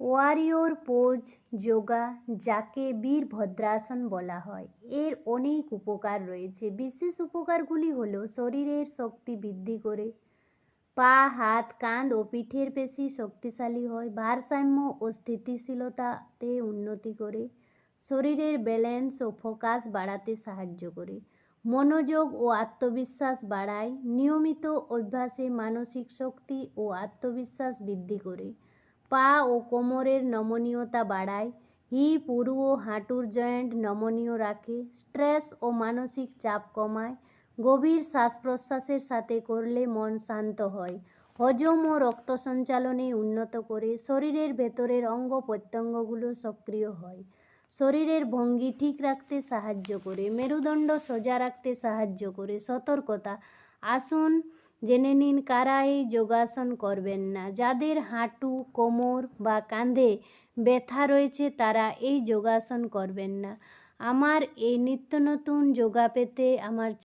Warrior pose yoga, যাকে বীরভদ্রাসন বলা হয়, এর অনেক উপকার রয়েছে। বিশেষ উপকারগুলি হলো শরীরের শক্তি বৃদ্ধি করে, পা, হাত, কাঁধ ও পিঠের পেশি শক্তিশালী হয়, ভারসাম্য ও স্থিতিশীলতাতে উন্নতি করে, শরীরের ব্যালেন্স ও ফোকাস বাড়াতে সাহায্য করে, মনোযোগ ও আত্মবিশ্বাস বাড়ায়, নিয়মিত অভ্যাসে মানসিক শক্তি ও আত্মবিশ্বাস বৃদ্ধি করে। পা ও কোমরের নমনীয়তা বাড়ায়। হিপ উরু ও হাঁটুর জয়েন্ট নমনীয় রাখে। স্ট্রেস ও মানসিক চাপ কমায়। গভীর শ্বাস প্রশ্বাসের সাথে করলে মন শান্ত হয়। হজম ও রক্ত সঞ্চালনে উন্নত করে। শরীরের ভেতরের অঙ্গ প্রত্যঙ্গগুলো সক্রিয় হয়। শরীরের ভঙ্গি ঠিক রাখতে সাহায্য করে, মেরুদণ্ড সোজা রাখতে সাহায্য করে, সতর্কতা। আসুন, জেনে নিন কারা এই যোগাসন করবেন না। যাদের হাঁটু, কোমর বা কাঁধে ব্যথা রয়েছে, তারা এই যোগাসন করবেন না। আমার এই নিত্য নতুন যোগা পেতে আমার